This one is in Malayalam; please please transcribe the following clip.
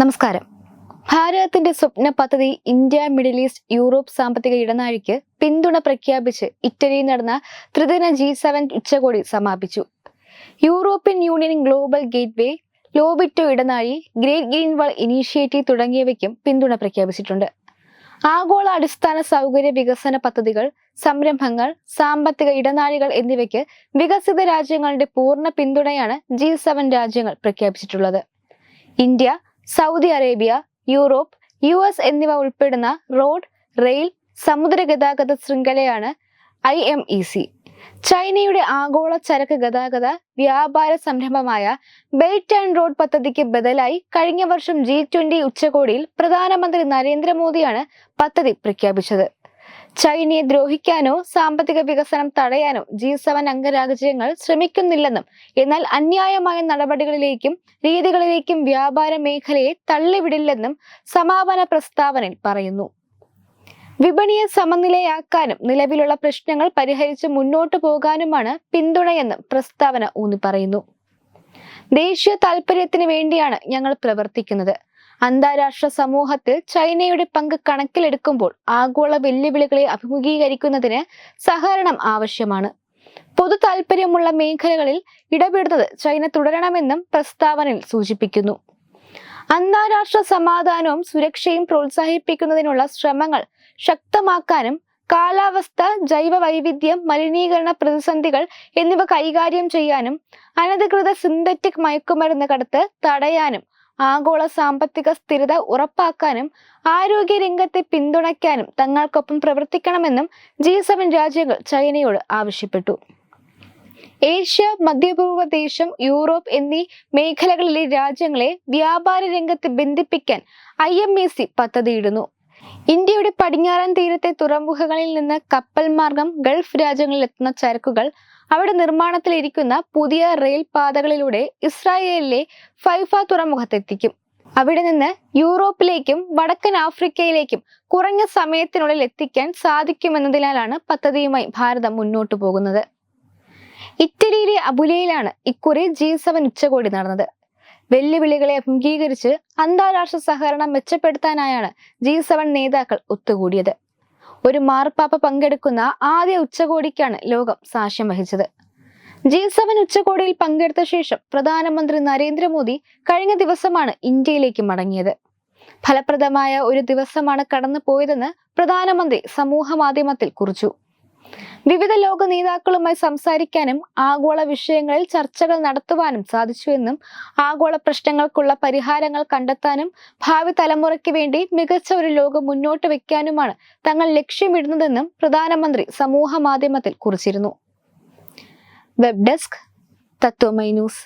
നമസ്കാരം. ഭാരതത്തിന്റെ സ്വപ്ന പദ്ധതി ഇന്ത്യ മിഡിൽ ഈസ്റ്റ് യൂറോപ്പ് സാമ്പത്തിക ഇടനാഴിക്ക് പിന്തുണ പ്രഖ്യാപിച്ച് ഇറ്റലിയിൽ നടന്ന ത്രിദിന ജി സെവൻ ഉച്ചകോടി സമാപിച്ചു. European Union global gateway Lobito ഇടനാഴി ഗ്രേറ്റ് ഗ്രീൻ വാൾ ഇനീഷ്യേറ്റീവ് തുടങ്ങിയവയ്ക്കും പിന്തുണ പ്രഖ്യാപിച്ചിട്ടുണ്ട്. ആഗോള അടിസ്ഥാന സൗകര്യ വികസന പദ്ധതികൾ സംരംഭങ്ങൾ സാമ്പത്തിക ഇടനാഴികൾ എന്നിവയ്ക്ക് വികസിത രാജ്യങ്ങളുടെ പൂർണ പിന്തുണയാണ് ജി സെവൻ രാജ്യങ്ങൾ പ്രഖ്യാപിച്ചിട്ടുള്ളത്. India Saudi Arabia Europe U S എന്നിവ ഉൾപ്പെടുന്ന റോഡ് റെയിൽ സമുദ്ര ഗതാഗത ശൃംഖലയാണ് ഐ എം ഇ സി. ചൈനയുടെ ആഗോള ചരക്ക് ഗതാഗത വ്യാപാര സംരംഭമായ ബെൽറ്റ് ആൻഡ് റോഡ് പദ്ധതിക്ക് ബദലായി കഴിഞ്ഞ വർഷം ജി ട്വന്റി ഉച്ചകോടിയിൽ പ്രധാനമന്ത്രി നരേന്ദ്രമോദിയാണ് പദ്ധതി പ്രഖ്യാപിച്ചത്. ചൈനയെ ദ്രോഹിക്കാനോ സാമ്പത്തിക വികസനം തടയാനോ ജി സെവൻ അംഗരാജ്യങ്ങൾ ശ്രമിക്കുന്നില്ലെന്നും എന്നാൽ അന്യായമായ നടപടികളിലേക്കും രീതികളിലേക്കും വ്യാപാര മേഖലയെ തള്ളിവിടില്ലെന്നും സമാപന പ്രസ്താവനയിൽ പറയുന്നു. വിപണിയെ സമനിലയാക്കാനും നിലവിലുള്ള പ്രശ്നങ്ങൾ പരിഹരിച്ച് മുന്നോട്ടു പോകാനുമാണ് പിന്തുണയെന്നും പ്രസ്താവന ഊന്നി പറയുന്നു ദേശീയ താൽപര്യത്തിന് വേണ്ടിയാണ് ഞങ്ങൾ പ്രവർത്തിക്കുന്നത്. അന്താരാഷ്ട്ര സമൂഹത്തിൽ ചൈനയുടെ പങ്ക് കണക്കിലെടുക്കുമ്പോൾ ആഗോള വെല്ലുവിളികളെ അഭിമുഖീകരിക്കുന്നതിന് സഹകരണം ആവശ്യമാണ്. പൊതു താൽപ്പര്യമുള്ള മേഖലകളിൽ ഇടപെടുന്നത് ചൈന തുടരണമെന്നും പ്രസ്താവനയിൽ സൂചിപ്പിക്കുന്നു. അന്താരാഷ്ട്ര സമാധാനവും സുരക്ഷയും പ്രോത്സാഹിപ്പിക്കുന്നതിനുള്ള ശ്രമങ്ങൾ ശക്തമാക്കാനും കാലാവസ്ഥ ജൈവ വൈവിധ്യം മലിനീകരണ പ്രതിസന്ധികൾ എന്നിവ കൈകാര്യം ചെയ്യാനും അനധികൃത സിന്തറ്റിക് മയക്കുമരുന്ന് കടത്ത് തടയാനും ആഗോള സാമ്പത്തിക സ്ഥിരത ഉറപ്പാക്കാനും ആരോഗ്യ രംഗത്തെ പിന്തുണയ്ക്കാനും തങ്ങൾക്കൊപ്പം പ്രവർത്തിക്കണമെന്നും ജി സെവൻ രാജ്യങ്ങൾ ചൈനയോട് ആവശ്യപ്പെട്ടു. ഏഷ്യ മധ്യപൂർവ ദേശം യൂറോപ്പ് എന്നീ മേഖലകളിലെ രാജ്യങ്ങളെ വ്യാപാര രംഗത്ത് ബന്ധിപ്പിക്കാൻ ഐ എം എ സി പദ്ധതിയിടുന്നു. ഇന്ത്യയുടെ പടിഞ്ഞാറൻ തീരത്തെ തുറമുഖങ്ങളിൽ നിന്ന് കപ്പൽ മാർഗം ഗൾഫ് രാജ്യങ്ങളിൽ എത്തുന്ന ചരക്കുകൾ അവിടെ നിർമ്മാണത്തിലിരിക്കുന്ന പുതിയ റെയിൽ പാതകളിലൂടെ ഇസ്രായേലിലെ ഫൈഫ തുറമുഖത്തെത്തിക്കും. അവിടെ നിന്ന് യൂറോപ്പിലേക്കും വടക്കൻ ആഫ്രിക്കയിലേക്കും കുറഞ്ഞ സമയത്തിനുള്ളിൽ എത്തിക്കാൻ സാധിക്കുമെന്നതിനാലാണ് പദ്ധതിയുമായി ഭാരതം മുന്നോട്ടു പോകുന്നത്. ഇറ്റലിയിലെ അബുലയിലാണ് ഇക്കുറി ജി സെവൻ ഉച്ചകോടി നടന്നത്. വെല്ലുവിളികളെ അഭിമുഖീകരിച്ച് അന്താരാഷ്ട്ര സഹകരണം മെച്ചപ്പെടുത്താനായാണ് ജി സെവൻ നേതാക്കൾ ഒത്തുകൂടിയത്. ഒരു മാർപ്പാപ്പ പങ്കെടുക്കുന്ന ആദ്യ ഉച്ചകോടിക്കാണ് ലോകം സാക്ഷ്യം വഹിച്ചത്. ജി സെവൻ ഉച്ചകോടിയിൽ പങ്കെടുത്ത ശേഷം പ്രധാനമന്ത്രി നരേന്ദ്രമോദി കഴിഞ്ഞ ദിവസമാണ് ഇന്ത്യയിലേക്ക് മടങ്ങിയത്. ഫലപ്രദമായ ഒരു ദിവസമാണ് കടന്നു പോയതെന്ന് പ്രധാനമന്ത്രി സമൂഹ മാധ്യമത്തിൽ കുറിച്ചു. വിവിധ ലോക നേതാക്കളുമായി സംസാരിക്കാനും ആഗോള വിഷയങ്ങളിൽ ചർച്ചകൾ നടത്തുവാനും സാധിച്ചുവെന്നും ആഗോള പ്രശ്നങ്ങൾക്കുള്ള പരിഹാരങ്ങൾ കണ്ടെത്താനും ഭാവി തലമുറയ്ക്ക് വേണ്ടി മികച്ച ഒരു ലോകം മുന്നോട്ട് വെക്കാനുമാണ് തങ്ങൾ ലക്ഷ്യമിടുന്നതെന്നും പ്രധാനമന്ത്രി സമൂഹ മാധ്യമത്തിൽ കുറിച്ചിരുന്നു. Web desk Tatwamayi news.